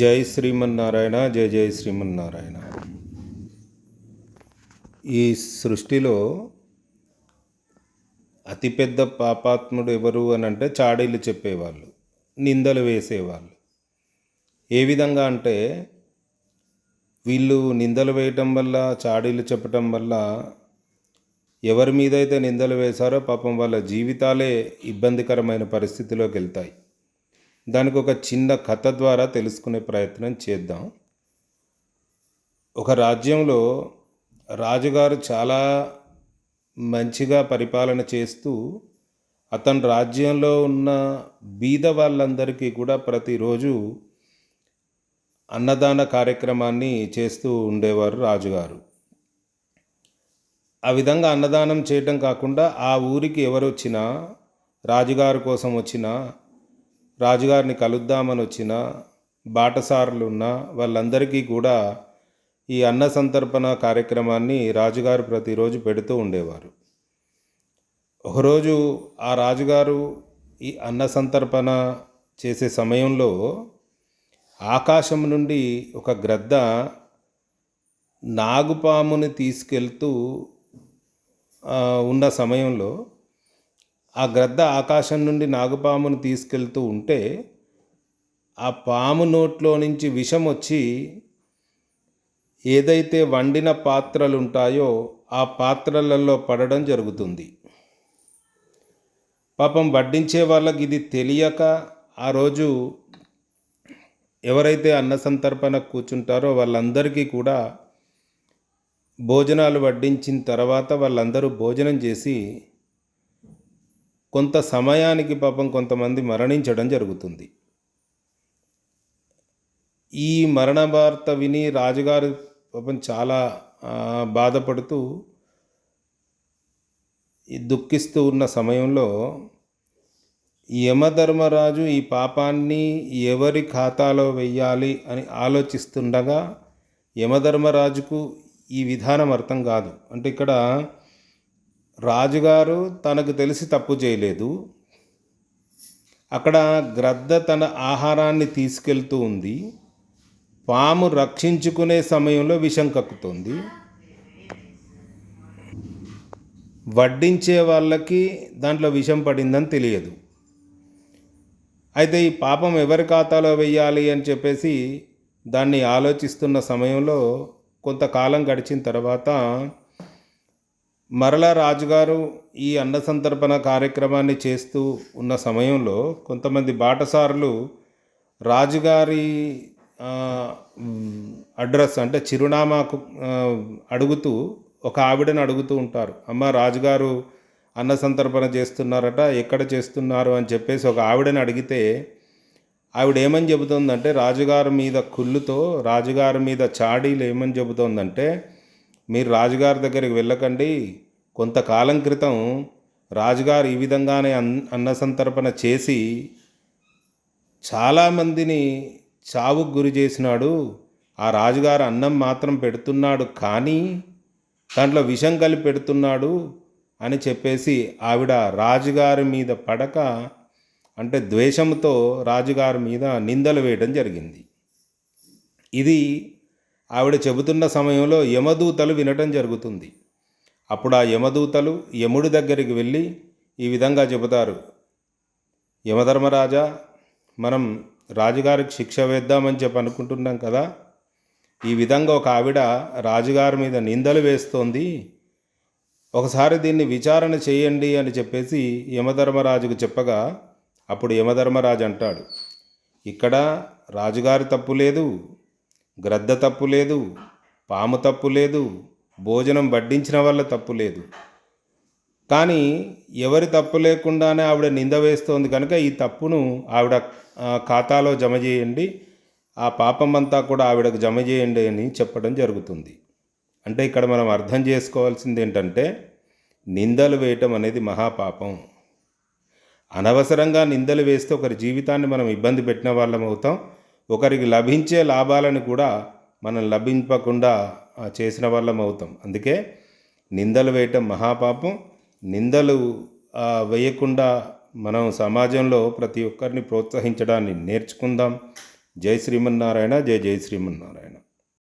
జై శ్రీమన్నారాయణ జై జై శ్రీమన్నారాయణ. ఈ సృష్టిలో అతిపెద్ద పాపాత్ముడు ఎవరు అని అంటే చాడీలు చెప్పేవాళ్ళు నిందలు వేసేవాళ్ళు. ఏ విధంగా అంటే వీళ్ళు నిందలు వేయటం వల్ల చాడీలు చెప్పటం వల్ల ఎవరి మీద అయితే నిందలు వేశారో పాపం వాళ్ళ జీవితాలే ఇబ్బందికరమైన పరిస్థితిలోకి వెళ్తాయి. దానికి ఒక చిన్న కథ ద్వారా తెలుసుకునే ప్రయత్నం చేద్దాం. ఒక రాజ్యంలో రాజుగారు చాలా మంచిగా పరిపాలన చేస్తూ అతని రాజ్యంలో ఉన్న బీద వాళ్ళందరికీ కూడా ప్రతిరోజు అన్నదాన కార్యక్రమాన్ని చేస్తూ ఉండేవారు రాజుగారు. ఆ విధంగా అన్నదానం చేయటం కాకుండా ఆ ఊరికి ఎవరు వచ్చినా రాజుగారి కోసం వచ్చినా రాజుగారిని కలుద్దామని వచ్చిన బాటసారులు ఉన్న వాళ్ళందరికీ కూడా ఈ అన్న సంతర్పణ కార్యక్రమాన్ని రాజుగారు ప్రతిరోజు పెడుతూ ఉండేవారు. ఒకరోజు ఆ రాజుగారు ఈ అన్న సంతర్పణ చేసే సమయంలో ఆకాశం నుండి ఒక గ్రద్ద నాగుపాముని తీసుకెళ్తూ ఉన్న సమయంలో ఆ గ్రద్ద ఆకాశం నుండి నాగుపామును తీసుకెళ్తూ ఉంటే ఆ పాము నోట్లో నుంచి విషం వచ్చి ఏదైతే వండిన పాత్రలు ఉంటాయో ఆ పాత్రలలో పడడం జరుగుతుంది. పాపం వడ్డించే వాళ్ళకి ఇది తెలియక ఆ రోజు ఎవరైతే అన్న సంతర్పణ కూర్చుంటారో వాళ్ళందరికీ కూడా భోజనాలు వడ్డించిన తర్వాత వాళ్ళందరూ భోజనం చేసి కొంత సమయానికి పాపం కొంతమంది మరణించడం జరుగుతుంది. ఈ మరణ వార్త విని రాజుగారు పాపం చాలా బాధపడుతూ దుఃఖిస్తూ ఉన్న సమయంలో యమధర్మరాజు ఈ పాపాన్ని ఎవరి ఖాతాలో వెయ్యాలి అని ఆలోచిస్తుండగా యమధర్మరాజుకు ఈ విధానం అర్థం కాదు. అంటే ఇక్కడ రాజుగారు తనకు తెలిసి తప్పు చేయలేదు. అక్కడ గ్రద్ద తన ఆహారాన్ని తీసుకెళ్తూ ఉంది. పాము రక్షించుకునే సమయంలో విషం కక్కుతుంది. వడ్డించే వాళ్ళకి దాంట్లో విషం పడిందని తెలియదు. అయితే ఈ పాపం ఎవరి ఖాతాలో వెయ్యాలి అని చెప్పేసి దాన్ని ఆలోచిస్తున్న సమయంలో కొంతకాలం గడిచిన తర్వాత మరలా రాజుగారు ఈ అన్న సంతర్పణ కార్యక్రమాన్ని చేస్తూ ఉన్న సమయంలో కొంతమంది బాటసారులు రాజుగారి అడ్రస్ అంటే చిరునామాకు అడుగుతూ ఒక ఆవిడని అడుగుతూ ఉంటారు. అమ్మ రాజుగారు అన్న సంతర్పణ చేస్తున్నారట ఎక్కడ చేస్తున్నారు? అని చెప్పేసి ఒక ఆవిడని అడిగితే ఆవిడ ఏమని చెబుతోందంటే రాజుగారి మీద కుళ్ళుతో రాజుగారి మీద చాడీలు ఏమని చెబుతోందంటే మీరు రాజుగారి దగ్గరికి వెళ్ళకండి. కొంతకాలం క్రితం రాజుగారు ఈ విధంగానే అన్ అన్న సంతర్పణ చేసి చాలామందిని చావుకు గురి చేసినాడు. ఆ రాజుగారు అన్నం మాత్రం పెడుతున్నాడు కానీ దాంట్లో విషం కలిపి పెడుతున్నాడు అని చెప్పేసి ఆవిడ రాజుగారి మీద పడక అంటే ద్వేషంతో రాజుగారి మీద నిందలు వేయడం జరిగింది. ఇది ఆవిడ చెబుతున్న సమయంలో యమదూతలు వినటం జరుగుతుంది. అప్పుడు ఆ యమదూతలు యముడి దగ్గరికి వెళ్ళి ఈ విధంగా చెబుతారు. యమధర్మరాజా మనం రాజుగారికి శిక్ష వేద్దామని చెప్పి అనుకుంటున్నాం కదా. ఈ విధంగా ఒక ఆవిడ రాజుగారి మీద నిందలు వేస్తోంది. ఒకసారి దీన్ని విచారణ చేయండి అని చెప్పేసి యమధర్మరాజుకు చెప్పగా అప్పుడు యమధర్మరాజు అంటాడు ఇక్కడ రాజుగారి తప్పు లేదు. గ్రద్ద తప్పు లేదు పాము తప్పు లేదు భోజనం వడ్డించిన వల్ల తప్పు లేదు. కానీ ఎవరి తప్పు లేకుండానే ఆవిడ నింద వేస్తోంది కనుక ఈ తప్పును ఆవిడ ఖాతాలో జమ చేయండి. ఆ పాపం అంతా కూడా ఆవిడకు జమ చేయండి అని చెప్పడం జరుగుతుంది. అంటే ఇక్కడ మనం అర్థం చేసుకోవాల్సింది ఏంటంటే నిందలు వేయటం అనేది మహాపాపం. అనవసరంగా నిందలు వేస్తే ఒకరి జీవితాన్ని మనం ఇబ్బంది పెట్టిన వాళ్ళం అవుతాం. ఒకరికి లభించే లాభాలను కూడా మనం లభింపకుండా చేసిన వాళ్ళం అవుతాం. అందుకే నిందలు వేయటం మహాపాపం. నిందలు వేయకుండా మనం సమాజంలో ప్రతి ఒక్కరిని ప్రోత్సహించడాన్ని నేర్చుకుందాం. జై శ్రీమన్నారాయణ జై జై శ్రీమన్నారాయణ.